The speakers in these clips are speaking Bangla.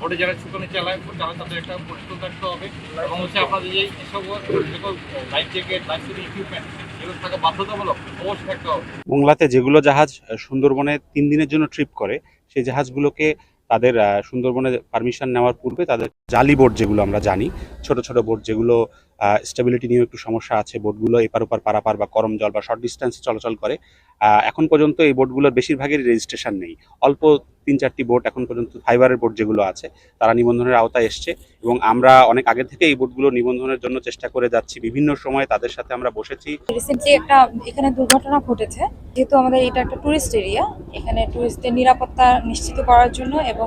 বোটে যারা শুকানো চালায় তারা তাদের একটা পরিচিত থাকতে হবে। এবং হচ্ছে আপনাদের যে এসব life jacket life saving equipment থাকতে হবে। মোংলাতে যেগুলো জাহাজ সুন্দরবনে তিন দিনের জন্য ট্রিপ করে, সেই জাহাজগুলোকে তাদের সুন্দরবনে পারমিশন নেওয়ার পূর্বে তাদের জালি বোট যেগুলো আমরা জানি, ছোট ছোট বোট যেগুলো স্টেবিলিটি নিয়ে একটু সমস্যা আছে বোটগুলো এপার ওপার পারাপার বা করম জল বা শর্ট ডিস্টেন্সে চলাচল করে। এখন পর্যন্ত এই বোটগুলোর বেশিরভাগেরই রেজিস্ট্রেশন নেই। অল্প তিন চারটি বোট এখন পর্যন্ত ফাইবারের বোট যেগুলো আছে, তারা নিবন্ধনের আওতায় এসছে এবং আমরা অনেক আগে থেকে এই বোটগুলো নিবন্ধনের জন্য চেষ্টা করে যাচ্ছি। বিভিন্ন সময় তাদের সাথে আমরা বসেছি। রিসেন্টলি একটা এখানে দুর্ঘটনা ঘটেছে, যেহেতু আমাদের এটা একটা টুরিস্ট এরিয়া এখানে টুরিস্টদের নিরাপত্তা নিশ্চিত করার জন্য এবং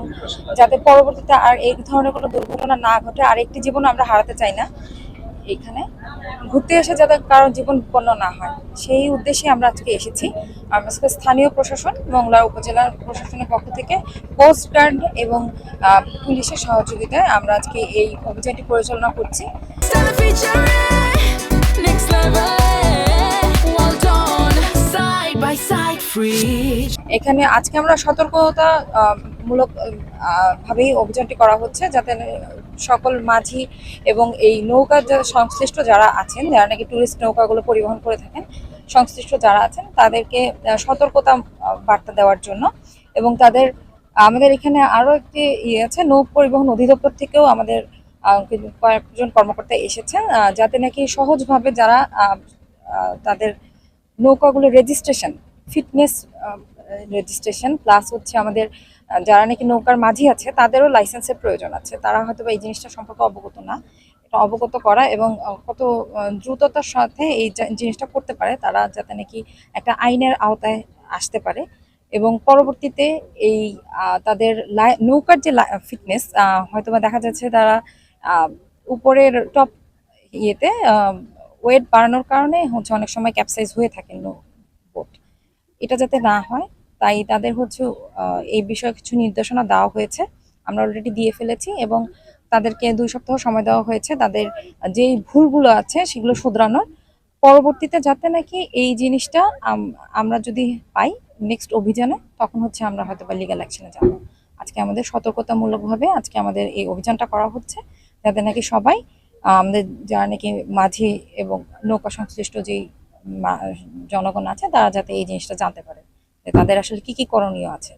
যাতে পরবর্তীতে আর এই ধরনের কোনো দুর্ঘটনা না ঘটে আর একটি জীবন আমরা হারাতে চাই না। এখানে ঘুরতে এসে যাতে কারও জীবন বিপন্ন না হয়। সেই উদ্দেশ্যে আমরা আজকে এসেছি। আমরা স্থানীয় প্রশাসন, মংলা উপজেলার প্রশাসনের পক্ষ থেকে কোস্ট গার্ড এবং পুলিশের সহযোগিতায় আমরা আজকে এই অভিযানটি পরিচালনা করছি। Free. এখানে আজকে আমরা সতর্কতা মূলক ভাবেই অভিযানটি করা হচ্ছে যাতে সকল মাঝি এবং এই নৌকা সংশ্লিষ্ট যারা আছেন, যারা নাকি ট্যুরিস্ট নৌকাগুলো পরিবহন করে থাকেন, সংশ্লিষ্ট যারা আছেন, তাদেরকে সতর্কতা বার্তা দেওয়ার জন্য এবং তাদের, আমাদের এখানে আরও একটি ইয়ে আছে নৌ পরিবহন অধিদপ্তর থেকেও আমাদের কয়েকজন কর্মকর্তা এসেছেন যাতে নাকি সহজভাবে যারা তাদের নৌকাগুলো রেজিস্ট্রেশন ফিটনেস রেজিস্ট্রেশন প্লাস হচ্ছে আমাদের যারা নাকি নৌকার মাঝি আছে, তাদেরও লাইসেন্সের প্রয়োজন আছে। তারা হয়তো এই জিনিসটা সম্পর্কে অবগত না। এটা অবগত করা এবং কত দ্রুততার সাথে এই জিনিসটা করতে পারে, তারা যাতে নাকি একটা আইনের আওতায় আসতে পারে। এবং পরবর্তীতে এই তাদের নৌকার যে ফিটনেস হয়তো বা দেখা যাচ্ছে তারা উপরের টপ ইয়েতে ওয়েট বাড়ানোর কারণে হচ্ছে অনেক সময় ক্যাপসাইজ হয়ে থাকে বোট এটা যাতে না হয় তাই তাদের হচ্ছে এই বিষয়ে কিছু নির্দেশনা দেওয়া হয়েছে। আমরা অলরেডি দিয়ে ফেলেছি এবং তাদেরকে দুই সপ্তাহ সময় দেওয়া হয়েছে। তাদের যেই ভুলগুলো আছে সেগুলো শুধরানোর। পরবর্তীতে যাতে নাকি এই জিনিসটা আম- আমরা যদি পাই নেক্সট অভিযানে, তখন হচ্ছে আমরা হয়তো বা লিগাল অ্যাকশনে যাব। আজকে আমাদের সতর্কতামূলকভাবে আজকে আমাদের এই অভিযানটা করা হচ্ছে। যাতে নাকি সবাই আমাদের যারা নাকি মাঝি এবং নৌকা সংশ্লিষ্ট যেই জনগণ আছে, তারা যাতে এই জিনিসটা জানতে পারে। তাদের আসলে কি কি করণীয় আছে?